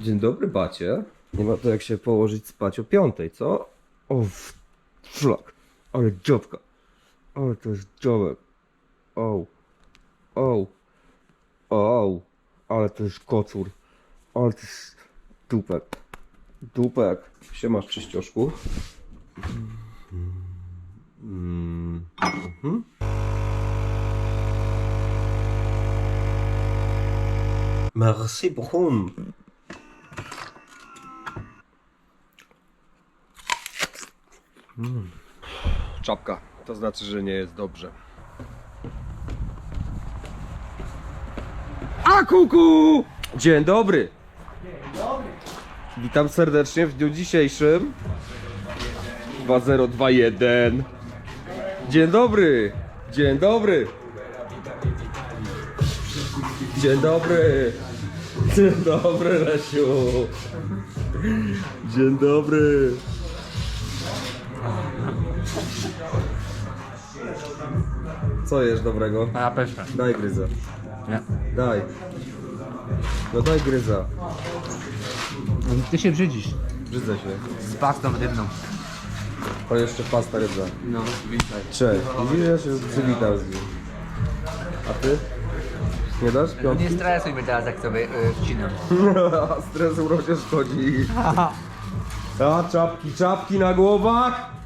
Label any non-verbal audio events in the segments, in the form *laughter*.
Dzień dobry, bacie. Nie ma to jak się położyć spać o piątej, co? O, szlak. Ale dziobka. Ale to jest dziobek. O. O. O. Ale to jest kocur. Ale to jest dupek. Dupek. Siemasz czyścioszku. Mm. Mhm. Merci beaucoup. Czapka. To znaczy, że nie jest dobrze. A kuku! Dzień dobry. Witam serdecznie w dniu dzisiejszym. 2021. Dzień dobry. Dzień dobry. Dzień dobry. Dzień dobry, Lesiu. Dzień dobry. Co jesz dobrego? A pyszne. Daj gryza. Nie. Daj. No daj gryza. Ty się brzydzisz. Brzydzę się. Z pastą rybną. O jeszcze pasta rybna. No, witaj. Cześć. Widzisz, ja się przywitał z nim. A ty? Nie dasz? Piątki? Nie stresuj mnie teraz, jak sobie y, wcinam. *laughs* Stres urodzie szkodzi. A czapki, czapki na głowach.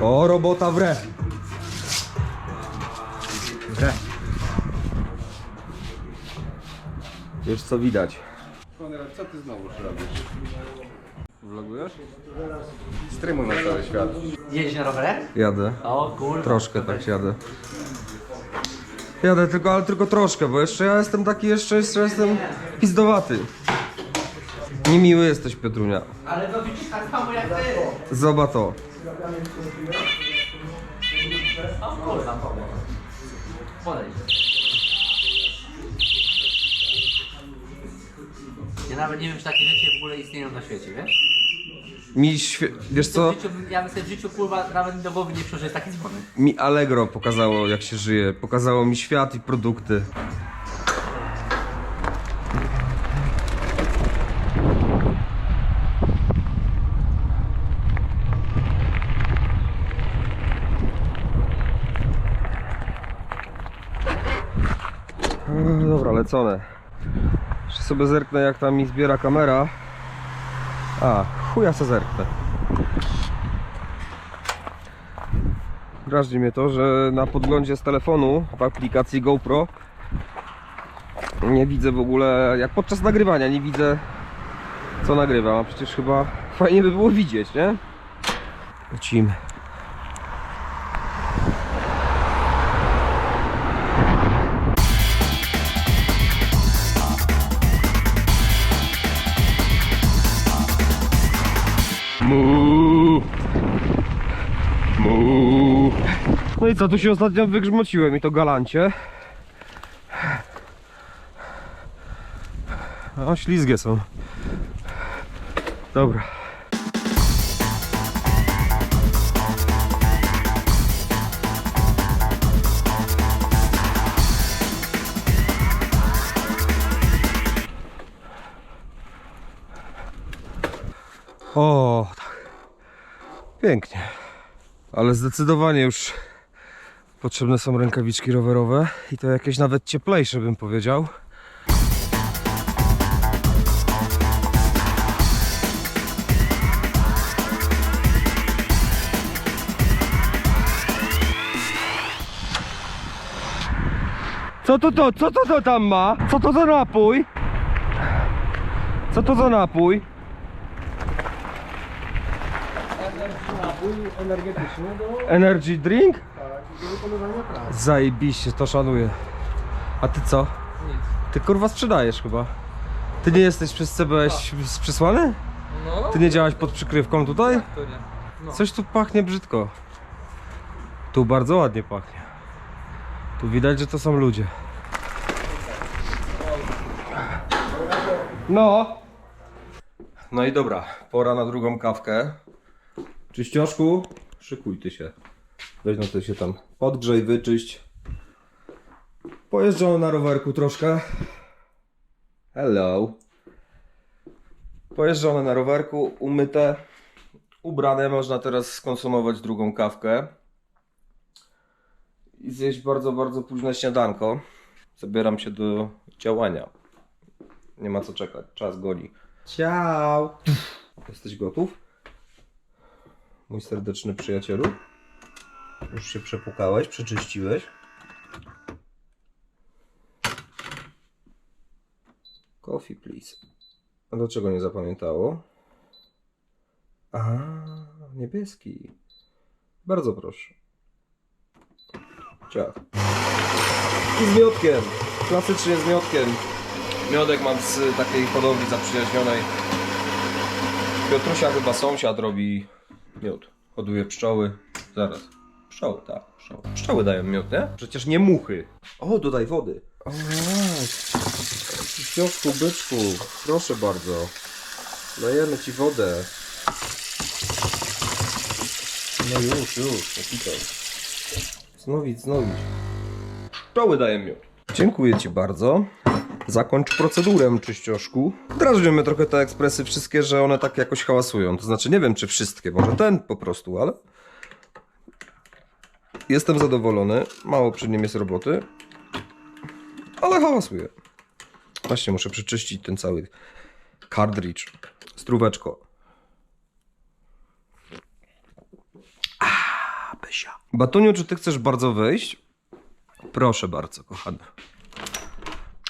O, robota wre. Dobrze. Wiesz co widać. Konrad, co ty znowu robisz? Vlogujesz? Streamuj na cały świat. Jedziesz na rowerze? Jadę. O kurwa. Troszkę tak jadę. Jadę tylko, ale tylko troszkę, bo jeszcze ja jestem taki, jeszcze, jeszcze jestem pizdowaty. Niemiły jesteś, Piotrunia. Ale to widzisz tak samo jak ty. Zobacz to. O kurwa. Podejdź. Ja nawet nie wiem, czy takie rzeczy w ogóle istnieją na świecie, wiesz? Mi, świe... wiesz co? W życiu, bym- ja bym sobie w życiu kurwa nawet do głowy nie jest taki dzwonek. Mi Allegro pokazało, jak się żyje. Pokazało mi świat i produkty. E, lecone. Jeszcze sobie zerknę, jak tam mi zbiera kamera. A, chuja se zerknę. Drażni mnie to, że na podglądzie z telefonu w aplikacji GoPro nie widzę w ogóle, jak podczas nagrywania nie widzę co nagrywam, a przecież chyba fajnie by było widzieć, nie? Lecimy. I co, tu się ostatnio wygrzmociłem i to galancie. O, ślizgie są. Dobra. O, tak. Pięknie. Ale zdecydowanie już potrzebne są rękawiczki rowerowe i to jakieś nawet cieplejsze bym powiedział. Co to to, co to to tam ma? Co to za napój? Co to za napój? Energy drink? Zajebiście, to szanuję. A ty co? Ty kurwa sprzedajesz chyba. Ty nie jesteś przez CBS przysłany? No, Ty nie działaś pod przykrywką tutaj? to nie. No. Coś tu pachnie brzydko. Tu bardzo ładnie pachnie. Tu widać, że to są ludzie. No. No i dobra, pora na drugą kawkę. Czyścioszku, szykuj ty się. Weź no ty się tam podgrzej, wyczyść. Pojeżdżamy na rowerku troszkę. Hello. Pojeżdżone na rowerku, umyte, ubrane. Można teraz skonsumować drugą kawkę. I zjeść bardzo, bardzo późne śniadanko. Zabieram się do działania. Nie ma co czekać, czas goni. Ciao! Jesteś gotów? Mój serdeczny przyjacielu? Już się przepukałeś, przeczyściłeś? Coffee, please. A dlaczego nie zapamiętało? A, niebieski. Bardzo proszę. Ciach. I z miodkiem. Klasycznie z miodkiem. Miodek mam z takiej hodowli zaprzyjaźnionej. Piotrusia chyba sąsiad robi miód. Hoduje pszczoły. Zaraz. Pszczoły, tak. Pszczoły. Pszczoły dają miód, nie? Przecież nie muchy. O, dodaj wody. O, Piotrku, byczku, proszę bardzo. Dajemy ci wodę. No już, już, napitał. Znowić, znowić. Pszczoły daję miód. Dziękuję ci bardzo. Zakończ procedurę, czyścioszku. Drażnią trochę te ekspresy wszystkie, że one tak jakoś hałasują. To znaczy, nie wiem czy wszystkie, może ten po prostu, ale... Jestem zadowolony. Mało przy nim jest roboty. Ale hałasuje. Właśnie muszę przeczyścić ten cały cartridge. Stróweczko. Ah, Besia. Batoniu, czy ty chcesz bardzo wejść? Proszę bardzo, kochany.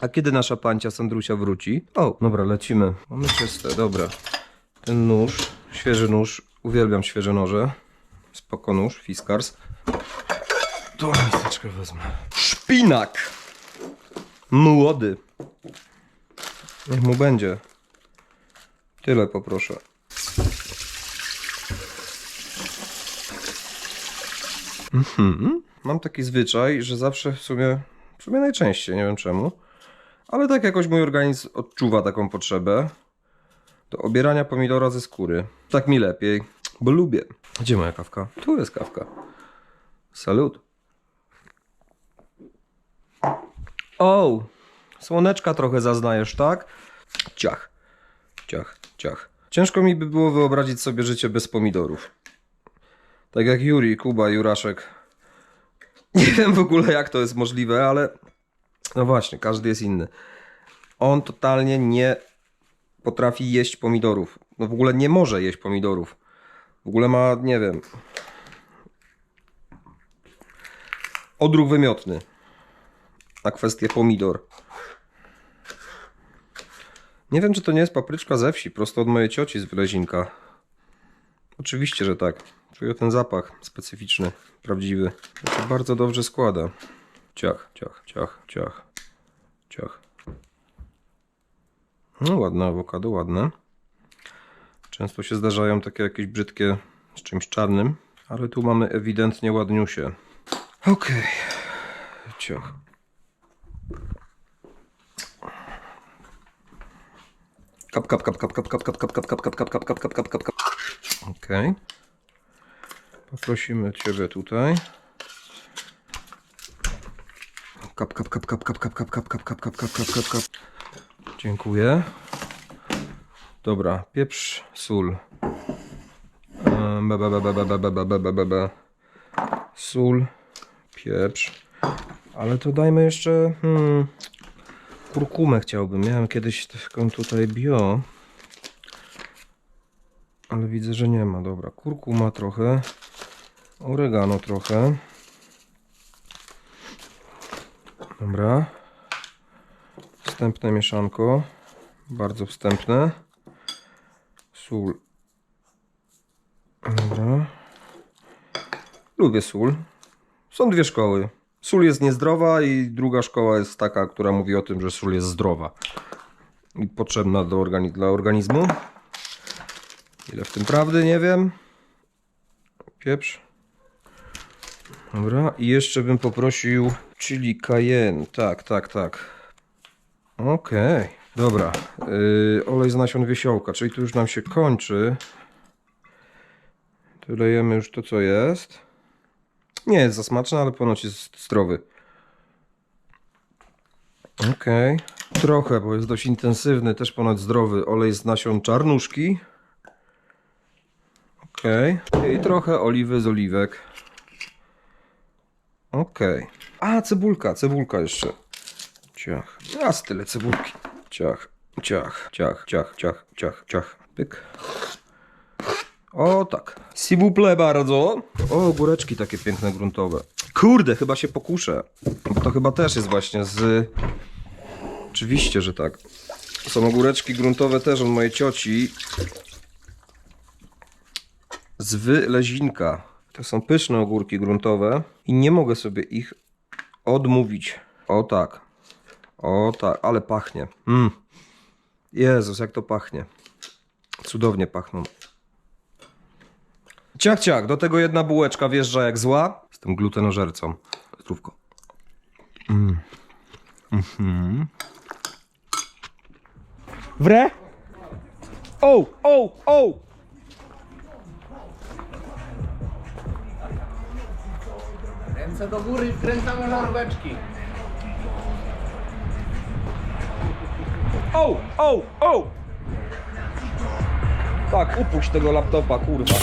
A kiedy nasza pancia Sandrusia wróci? O, dobra, lecimy. Mamy czyste, dobra. Ten nóż, świeży nóż. Uwielbiam świeże noże. Spoko nóż, Fiskars. Tu miseczkę wezmę. Szpinak! Młody. Niech mu będzie. Tyle poproszę. Mhm. Mam taki zwyczaj, że zawsze w sumie, w sumie najczęściej, nie wiem czemu, ale tak jakoś mój organizm odczuwa taką potrzebę do obierania pomidora ze skóry. Tak mi lepiej, bo lubię. Gdzie moja kawka? Tu jest kawka. Salut. O, słoneczka trochę zaznajesz, tak? Ciach, ciach, ciach. Ciężko mi by było wyobrazić sobie życie bez pomidorów. Tak jak Juri, Kuba, Juraszek. *laughs* Nie wiem w ogóle jak to jest możliwe, ale no właśnie, każdy jest inny. On totalnie nie potrafi jeść pomidorów. No w ogóle nie może jeść pomidorów. W ogóle ma, nie wiem, odruch wymiotny na kwestię pomidor. Nie wiem, czy to nie jest papryczka ze wsi, prosto od mojej cioci z Wylezinka. Oczywiście, że tak. Czuję ten zapach specyficzny, prawdziwy. To się bardzo dobrze składa. Ciach, ciach, ciach, ciach, ciach. No ładne awokado, ładne. Często się zdarzają takie jakieś brzydkie z czymś czarnym, ale tu mamy ewidentnie ładniusie. Okej. Ciach. Kap, kap, kap, kap, kap, kap, kap, kap, kap, kap, kap, kap, kap, kap, kap, kap, kap. Okej. Poprosimy Ciebie tutaj. Kap, kap, kap, kap, kap, kap, kap, kap, kap, kap, kap, kap, kap, kap, kap. Dziękuję. Dobra, pieprz, sól. Ehm, Be, be, be, be, be, be, be, be, be, be, be. Sól, pieprz. Ale to dajmy jeszcze hmm, kurkumę chciałbym. Miałem kiedyś taką tutaj bio. Ale widzę, że nie ma. Dobra, kurkuma trochę. Oregano trochę. Dobra. Wstępne mieszanko. Bardzo wstępne. Sól. Dobra. Lubię sól. Są dwie szkoły. Sól jest niezdrowa i druga szkoła jest taka, która mówi o tym, że sól jest zdrowa i potrzebna do organi- dla organizmu. Ile w tym prawdy, nie wiem. Pieprz. Dobra, i jeszcze bym poprosił chili cayenne. Tak, tak, tak. Okej, dobra. Yy, olej z nasion wiesiołka, czyli tu już nam się kończy. Tu już to, co jest. Nie jest za smaczne, ale ponoć jest zdrowy. Okej. Trochę, bo jest dość intensywny, też ponad zdrowy olej z nasion czarnuszki. Okej. I trochę oliwy z oliwek. Okej. A, cebulka, cebulka jeszcze. Ciach. Raz tyle cebulki. Ciach, ciach, ciach, ciach, ciach, ciach, ciach. Pyk. O tak. Plaît bardzo. O, góreczki takie piękne, gruntowe. Kurde, chyba się pokuszę. Bo to chyba też jest właśnie z... Oczywiście, że tak. Są ogóreczki gruntowe też od mojej cioci. Z Wylezinka. To są pyszne ogórki gruntowe i nie mogę sobie ich odmówić. O tak. O tak, ale pachnie. Mm. Jezus, jak to pachnie. Cudownie pachną. Ciach, ciach, do tego jedna bułeczka wjeżdża jak zła. Jestem glutenożercą. Zdrówko. Mm. Mhm. Wre? O, o, o! Ręce do góry, wkręcamy żaróweczki. O, o, o! Tak, upuść tego laptopa, kurwa.